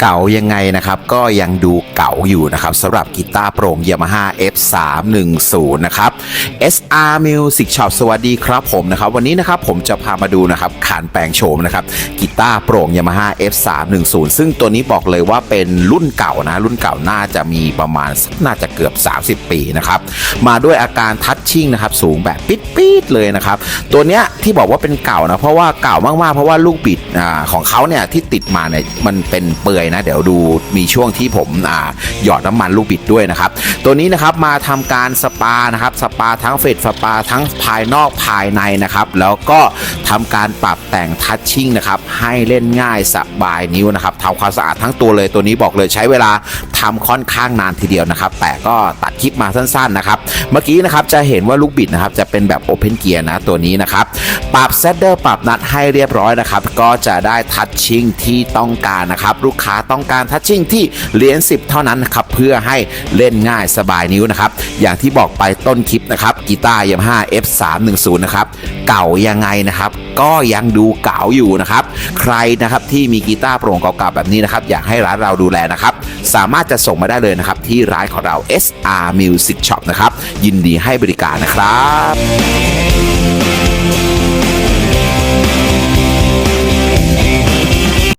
เก่ายังไงนะครับ ก็ยังดูเก่าอยู่นะครับสำหรับกีตาร์โปร่ง Yamaha F310 นะครับ SR Music Shop สวัสดีครับผมนะครับ วันนี้นะครับผมจะพามาดูนะครับขานแปลงโฉมนะครับกีตาร์โปร่ง Yamaha F310 ซึ่งตัวนี้บอกเลยว่าเป็นรุ่นเก่านะ รุ่นเก่าน่าจะมีประมาณน่าจะเกือบ 30 ปีนะครับ มาด้วยอาการทัชชิ่งนะครับ สูงแบบปิดๆเลยนะครับ ตัวเนี้ยที่บอกว่าเป็นเก่านะ เพราะว่าเก่ามากๆ เพราะว่าลูกบิดอาของเขาเนี่ยที่ติดมาเนี่ยมันเป็นเปื่อยนะ เดี๋ยวดูมีช่วงที่ผมอาหยอดน้ำมันลูกบิดด้วยนะครับ ตัวนี้นะครับมาทำการสปานะครับสปาทั้งเฟดสปาทั้งภายนอกภายในนะครับ แล้วก็ทำการปรับแต่งทัชชิ่งนะครับให้เล่นง่ายสบายนิ้วนะครับทำความสะอาดทั้งตัวเลยตัวนี้บอกเลยใช้เวลาทำค่อนข้างนานทีเดียวนะครับ แต่ก็ตัดคลิปมาสั้นๆนะครับ เมื่อกี้นะครับจะเห็นว่าลูกบิดนะครับจะเป็นแบบโอเพนเกียร์นะตัวนี้นะครับปรับเซตเดอร์ปรับนัดให้เรียบร้อยนะครับ ก็จะได้ทัชชิ่งที่ต้องการนะครับ ลูกค้าต้องการทัชชิ่งที่เหรียญ10 เท่านั้นนะครับเพื่อให้เล่นง่ายสบายนิ้วนะครับอย่างที่บอกไปต้นคลิปนะครับกีตาร์ Yamaha F310 นะครับเก่ายังไงนะครับก็ยังดูเก่าอยู่นะครับใครนะครับที่มีกีตาร์โปร่งเก่าๆแบบนี้นะครับอยากให้ร้านเราดูแลนะครับสามารถจะส่งมาได้เลยนะครับที่ร้านของเรา SR Music Shop นะครับยินดีให้บริการนะครับ